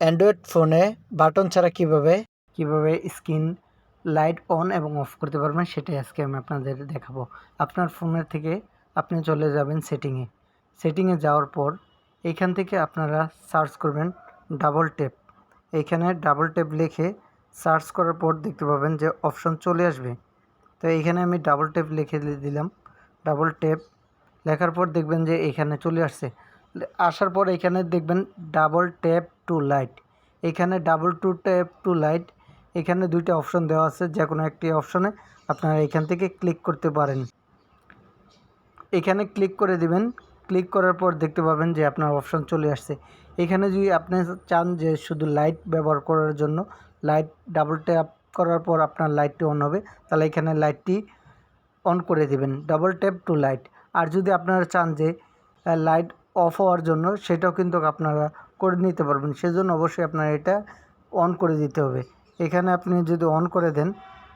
Android ফোনে button ছাড়া কীভাবে কীভাবে স্ক্রিন লাইট অন এবং অফ করতে পারবেন সেটাই আজকে আমি আপনাদের দেখাবো। আপনার ফোনের থেকে আপনি চলে যাবেন সেটিংয়ে। সেটিংয়ে যাওয়ার পর এইখান থেকে আপনারা সার্চ করবেন ডাবল টেপ এইখানে ডাবল টেপ লিখে সার্চ করার পর দেখতে পাবেন যে অপশন চলে আসবে। তো এইখানে আমি ডাবল টেপ লিখে দিলাম। ডাবল টেপ লেখার পর দেখবেন যে এখানে চলে আসছে। আসার পর এখানে দেখবেন ডাবল ট্যাপ টু লাইট এখানে double to tap to light এখানে দুইটা অপশন দেওয়া আছে যে কোনো একটি অপশনে আপনারা এখান থেকে ক্লিক করতে পারেন। এখানে ক্লিক করে দিবেন। ক্লিক করার পর দেখতে পাবেন যে আপনার অপশন চলে আসছে। এখানে যদি আপনি চান যে শুধু লাইট ব্যবহার করার জন্য লাইট ডাবল ট্যাপ করার পর আপনার লাইটটি অন হবে, তাহলে এখানে লাইটটি অন করে দিবেন। ডাবল ট্যাপ টু লাইট আর যদি আপনারা চান যে লাইট অফ হওয়ার জন্য সেটাও কিন্তু আপনারা করে নিতে পারবেন। সেজন্য অবশ্যই আপনার এটা অন করে দিতে হবে। এখানে আপনি যদি অন করে দেন,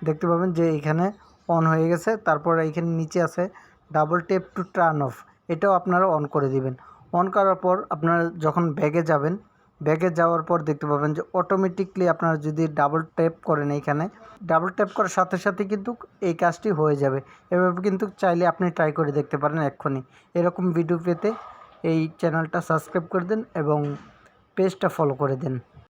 দেখতে পাবেন যে এখানে অন হয়ে গেছে, তারপর এইখানে নিচে আছে double tap to turn off এটাও আপনারা অন করে দিবেন। অন করার পর আপনারা যখন ব্যাগে যাবেন ব্যাগে যাওয়ার পর দেখতে পাবেন যে অটোমেটিকলি আপনারা যদি ডাবল ট্যাপ করেন এইখানে ডাবল ট্যাপ করার সাথে সাথে কিন্তু এই কাজটি হয়ে যাবে। এভাবে কিন্তু চাইলে আপনি ট্রাই করে দেখতে পারেন এক্ষুনি। এরকম ভিডিও পেতে এই চ্যানেলটা সাবস্ক্রাইব করে দিন এবং পেজটা ফলো করে দিন।